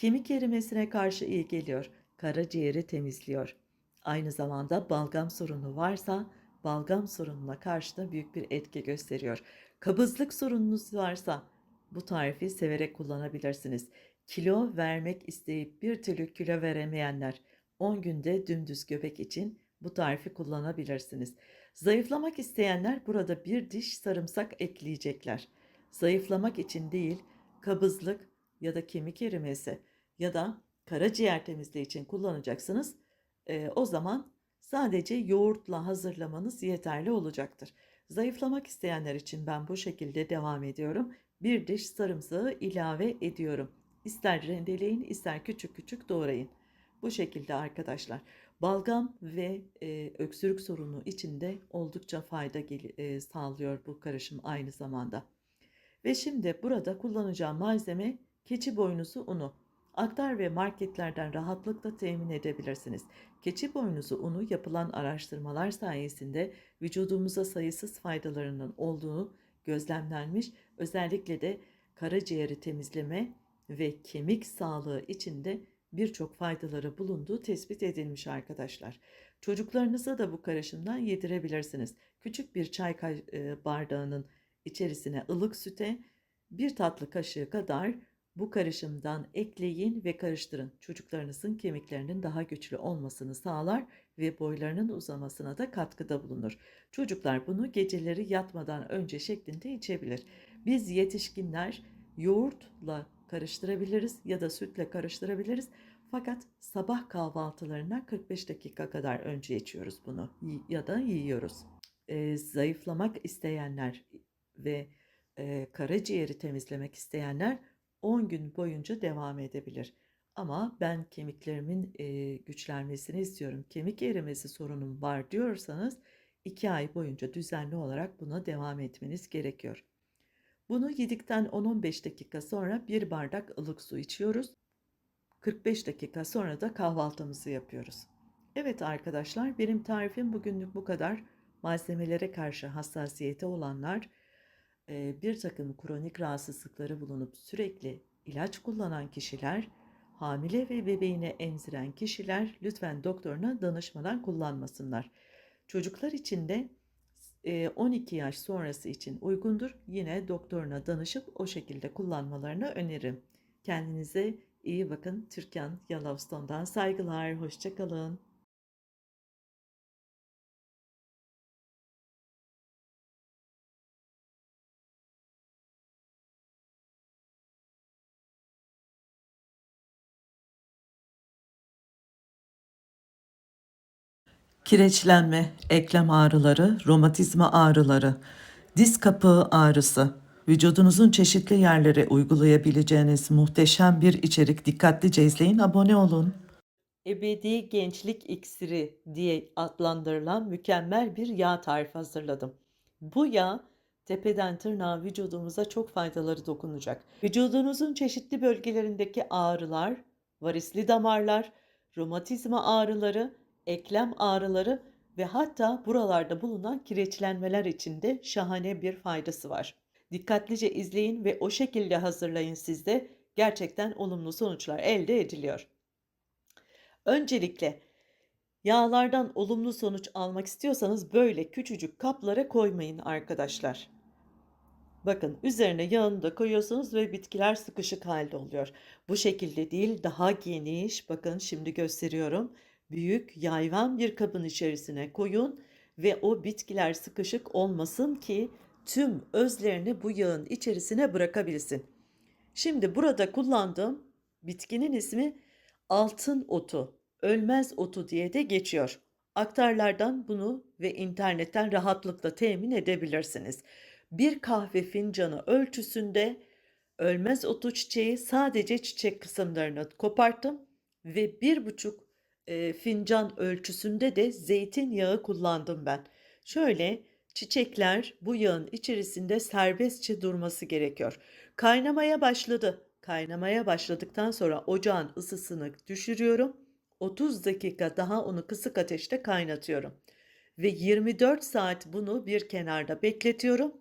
Kemik erimesine karşı iyi geliyor. Karaciğeri temizliyor. Aynı zamanda balgam sorunu varsa balgam sorununa karşı da büyük bir etki gösteriyor. Kabızlık sorununuz varsa bu tarifi severek kullanabilirsiniz. Kilo vermek isteyip bir türlü kilo veremeyenler 10 günde dümdüz göbek için bu tarifi kullanabilirsiniz. Zayıflamak isteyenler burada bir diş sarımsak ekleyecekler. Zayıflamak için değil, kabızlık ya da kemik erimesi ya da karaciğer temizliği için kullanacaksınız. Ee, o zaman sadece yoğurtla hazırlamanız yeterli olacaktır. Zayıflamak isteyenler için ben bu şekilde devam ediyorum. Bir diş sarımsağı ilave ediyorum. İster rendeleyin, ister küçük küçük doğrayın. Bu şekilde arkadaşlar. Balgam ve e, öksürük sorunu için de oldukça fayda gel- e, sağlıyor bu karışım aynı zamanda. Ve şimdi burada kullanacağım malzeme keçi boynuzu unu. Aktar ve marketlerden rahatlıkla temin edebilirsiniz. Keçi boynuzu unu yapılan araştırmalar sayesinde vücudumuza sayısız faydalarının olduğu gözlemlenmiş. Özellikle de karaciğeri temizleme ve kemik sağlığı için de birçok faydaları bulunduğu tespit edilmiş arkadaşlar. Çocuklarınıza da bu karışımdan yedirebilirsiniz. Küçük bir çay e, bardağının içerisine ılık süte bir tatlı kaşığı kadar bu karışımdan ekleyin ve karıştırın. Çocuklarınızın kemiklerinin daha güçlü olmasını sağlar ve boylarının uzamasına da katkıda bulunur. Çocuklar bunu geceleri yatmadan önce şeklinde içebilir. Biz yetişkinler yoğurtla karıştırabiliriz ya da sütle karıştırabiliriz. Fakat sabah kahvaltılarına 45 dakika kadar önce içiyoruz bunu ya da yiyoruz. Ee, zayıflamak isteyenler ve e, karaciğeri temizlemek isteyenler 10 gün boyunca devam edebilir. Ama ben kemiklerimin e, güçlenmesini istiyorum. Kemik erimesi sorunum var diyorsanız 2 ay boyunca düzenli olarak buna devam etmeniz gerekiyor. Bunu yedikten 10-15 dakika sonra bir bardak ılık su içiyoruz. 45 dakika sonra da kahvaltımızı yapıyoruz. Evet arkadaşlar benim tarifim bugünlük bu kadar. Malzemelere karşı hassasiyeti olanlar, bir takım kronik rahatsızlıkları bulunup sürekli ilaç kullanan kişiler, hamile ve bebeğine emziren kişiler lütfen doktoruna danışmadan kullanmasınlar. Çocuklar için de e, 12 yaş sonrası için uygundur. Yine doktoruna danışıp o şekilde kullanmalarını öneririm. Kendinize iyi bakın. Türkan Yellowstone'dan saygılar. Hoşçakalın. Kireçlenme, eklem ağrıları, romatizma ağrıları, diz kapağı ağrısı, vücudunuzun çeşitli yerlere uygulayabileceğiniz muhteşem bir içerik. Dikkatlice izleyin, abone olun. Ebedi Gençlik İksiri diye adlandırılan mükemmel bir yağ tarifi hazırladım. Bu yağ tepeden tırnağa vücudumuza çok faydaları dokunacak. Vücudunuzun çeşitli bölgelerindeki ağrılar, varisli damarlar, romatizma ağrıları, eklem ağrıları ve hatta buralarda bulunan kireçlenmeler için de şahane bir faydası var. Dikkatlice izleyin ve o şekilde hazırlayın sizde gerçekten olumlu sonuçlar elde ediliyor. Öncelikle yağlardan olumlu sonuç almak istiyorsanız böyle küçücük kaplara koymayın arkadaşlar. Bakın üzerine yağını da koyuyorsunuz ve bitkiler sıkışık halde oluyor. Bu şekilde değil daha geniş bakın şimdi gösteriyorum. Büyük yayvan bir kabın içerisine koyun ve o bitkiler sıkışık olmasın ki tüm özlerini bu yağın içerisine bırakabilsin. Şimdi burada kullandığım bitkinin ismi altın otu, ölmez otu diye de geçiyor. Aktarlardan bunu ve internetten rahatlıkla temin edebilirsiniz. Bir kahve fincanı ölçüsünde ölmez otu çiçeği sadece çiçek kısımlarını koparttım ve bir buçuk e, fincan ölçüsünde de zeytinyağı kullandım ben. Şöyle çiçekler bu yağın içerisinde serbestçe durması gerekiyor. Kaynamaya başladı. Kaynamaya başladıktan sonra ocağın ısısını düşürüyorum. 30 dakika daha onu kısık ateşte kaynatıyorum. Ve 24 saat bunu bir kenarda bekletiyorum.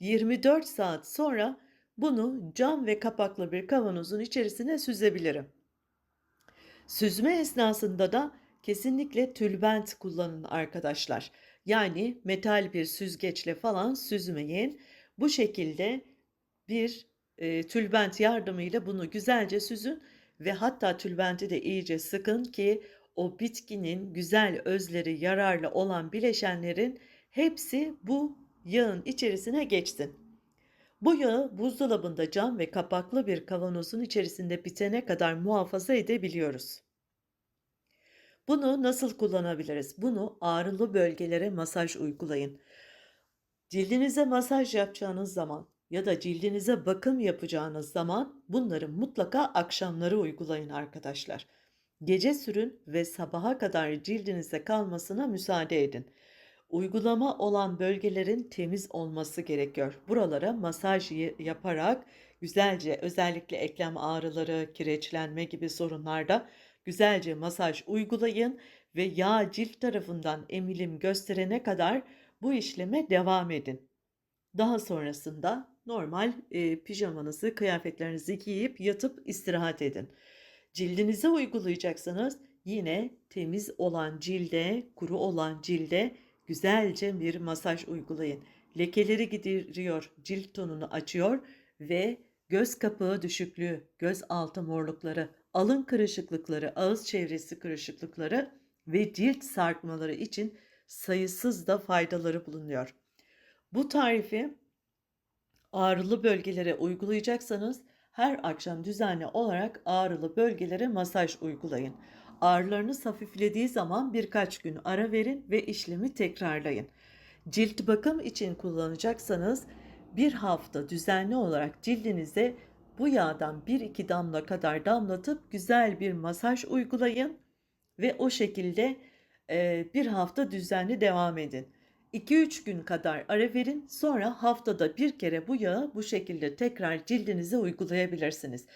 24 saat sonra bunu cam ve kapaklı bir kavanozun içerisine süzebilirim. Süzme esnasında da kesinlikle tülbent kullanın arkadaşlar. Yani metal bir süzgeçle falan süzmeyin. Bu şekilde bir e, tülbent yardımıyla bunu güzelce süzün ve hatta tülbenti de iyice sıkın ki o bitkinin güzel özleri yararlı olan bileşenlerin hepsi bu yağın içerisine geçsin. Bu yağı buzdolabında cam ve kapaklı bir kavanozun içerisinde bitene kadar muhafaza edebiliyoruz. Bunu nasıl kullanabiliriz? Bunu ağrılı bölgelere masaj uygulayın. Cildinize masaj yapacağınız zaman ya da cildinize bakım yapacağınız zaman bunları mutlaka akşamları uygulayın arkadaşlar. Gece sürün ve sabaha kadar cildinizde kalmasına müsaade edin. Uygulama olan bölgelerin temiz olması gerekiyor. Buralara masaj yaparak güzelce özellikle eklem ağrıları, kireçlenme gibi sorunlarda güzelce masaj uygulayın ve yağ cilt tarafından emilim gösterene kadar bu işleme devam edin. Daha sonrasında normal e, pijamanızı, kıyafetlerinizi giyip yatıp istirahat edin. Cildinize uygulayacaksınız. Yine temiz olan cilde, kuru olan cilde güzelce bir masaj uygulayın. Lekeleri gideriyor, cilt tonunu açıyor ve göz kapağı düşüklüğü, göz altı morlukları, alın kırışıklıkları, ağız çevresi kırışıklıkları ve cilt sarkmaları için sayısız da faydaları bulunuyor. Bu tarifi ağrılı bölgelere uygulayacaksanız her akşam düzenli olarak ağrılı bölgelere masaj uygulayın. Ağrılarınız hafiflediği zaman birkaç gün ara verin ve işlemi tekrarlayın. Cilt bakım için kullanacaksanız bir hafta düzenli olarak cildinize bu yağdan 1-2 damla kadar damlatıp güzel bir masaj uygulayın ve o şekilde e, bir hafta düzenli devam edin. 2-3 gün kadar ara verin sonra haftada bir kere bu yağı bu şekilde tekrar cildinize uygulayabilirsiniz.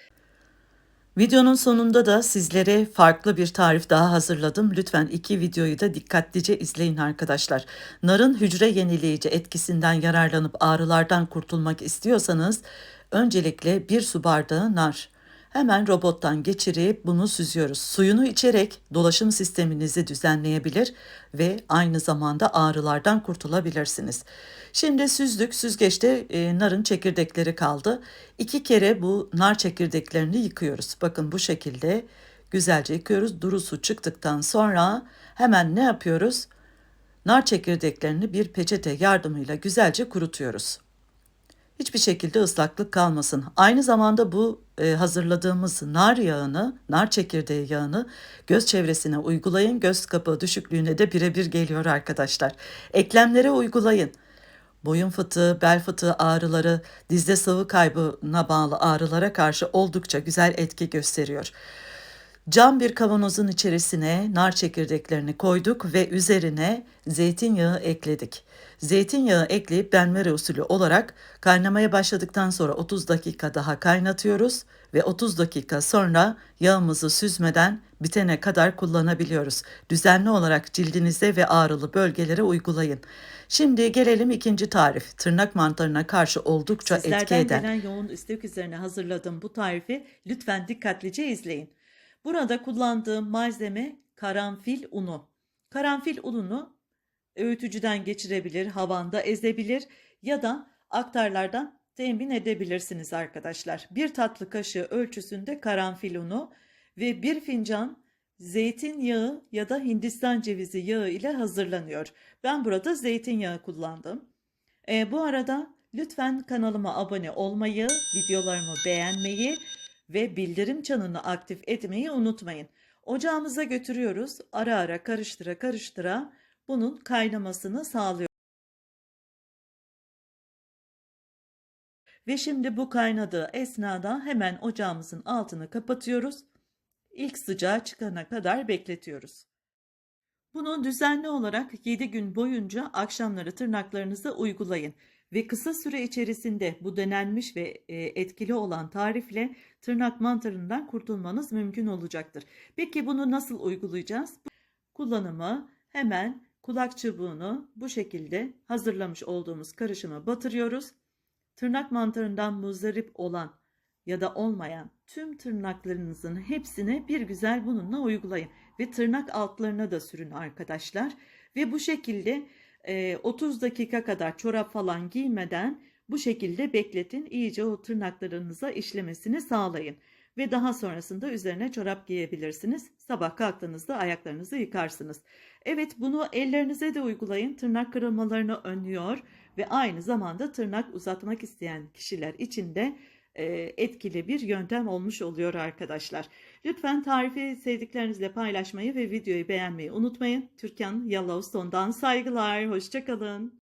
Videonun sonunda da sizlere farklı bir tarif daha hazırladım. Lütfen iki videoyu da dikkatlice izleyin arkadaşlar. Narın hücre yenileyici etkisinden yararlanıp ağrılardan kurtulmak istiyorsanız öncelikle bir su bardağı nar. Hemen robottan geçirip bunu süzüyoruz. Suyunu içerek dolaşım sisteminizi düzenleyebilir ve aynı zamanda ağrılardan kurtulabilirsiniz. Şimdi süzdük. Süzgeçte e, narın çekirdekleri kaldı. İki kere bu nar çekirdeklerini yıkıyoruz. Bakın bu şekilde güzelce yıkıyoruz. Duru su çıktıktan sonra hemen ne yapıyoruz? Nar çekirdeklerini bir peçete yardımıyla güzelce kurutuyoruz. Hiçbir şekilde ıslaklık kalmasın. Aynı zamanda bu e, hazırladığımız nar yağını, nar çekirdeği yağını göz çevresine uygulayın. Göz kapağı düşüklüğüne de birebir geliyor arkadaşlar. Eklemlere uygulayın. Boyun fıtığı, bel fıtığı ağrıları, dizde sıvı kaybına bağlı ağrılara karşı oldukça güzel etki gösteriyor. Cam bir kavanozun içerisine nar çekirdeklerini koyduk ve üzerine zeytinyağı ekledik. Zeytinyağı ekleyip benmari usulü olarak kaynamaya başladıktan sonra 30 dakika daha kaynatıyoruz ve 30 dakika sonra yağımızı süzmeden bitene kadar kullanabiliyoruz. Düzenli olarak cildinize ve ağrılı bölgelere uygulayın. Şimdi gelelim ikinci tarif. Tırnak mantarına karşı oldukça etki Sizlerden eden. gelen yoğun istek üzerine hazırladığım bu tarifi lütfen dikkatlice izleyin. Burada kullandığım malzeme karanfil unu. Karanfil ununu öğütücüden geçirebilir, havanda ezebilir ya da aktarlardan temin edebilirsiniz arkadaşlar. Bir tatlı kaşığı ölçüsünde karanfil unu ve bir fincan zeytinyağı ya da Hindistan cevizi yağı ile hazırlanıyor. Ben burada zeytinyağı kullandım. E, bu arada lütfen kanalıma abone olmayı, videolarımı beğenmeyi ve bildirim çanını aktif etmeyi unutmayın. Ocağımıza götürüyoruz. Ara ara karıştıra karıştıra bunun kaynamasını sağlıyoruz. Ve şimdi bu kaynadığı esnada hemen ocağımızın altını kapatıyoruz. İlk sıcağı çıkana kadar bekletiyoruz. Bunu düzenli olarak 7 gün boyunca akşamları tırnaklarınıza uygulayın ve kısa süre içerisinde bu denenmiş ve e, etkili olan tarifle tırnak mantarından kurtulmanız mümkün olacaktır. Peki bunu nasıl uygulayacağız? Kullanımı hemen kulak çubuğunu bu şekilde hazırlamış olduğumuz karışıma batırıyoruz. Tırnak mantarından muzdarip olan ya da olmayan tüm tırnaklarınızın hepsine bir güzel bununla uygulayın ve tırnak altlarına da sürün arkadaşlar. Ve bu şekilde e, 30 dakika kadar çorap falan giymeden bu şekilde bekletin. İyice o tırnaklarınıza işlemesini sağlayın. Ve daha sonrasında üzerine çorap giyebilirsiniz. Sabah kalktığınızda ayaklarınızı yıkarsınız. Evet bunu ellerinize de uygulayın. Tırnak kırılmalarını önlüyor ve aynı zamanda tırnak uzatmak isteyen kişiler için de etkili bir yöntem olmuş oluyor arkadaşlar. Lütfen tarifi sevdiklerinizle paylaşmayı ve videoyu beğenmeyi unutmayın. Türkan Yellowstone'dan saygılar. Hoşçakalın.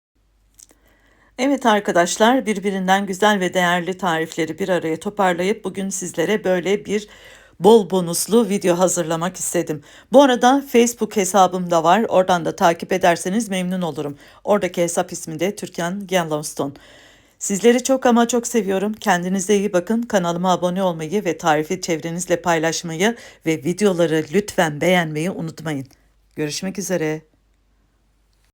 Evet arkadaşlar birbirinden güzel ve değerli tarifleri bir araya toparlayıp bugün sizlere böyle bir bol bonuslu video hazırlamak istedim. Bu arada Facebook hesabım da var. Oradan da takip ederseniz memnun olurum. Oradaki hesap ismi de Türkan Yellowstone. Sizleri çok ama çok seviyorum. Kendinize iyi bakın. Kanalıma abone olmayı ve tarifi çevrenizle paylaşmayı ve videoları lütfen beğenmeyi unutmayın. Görüşmek üzere.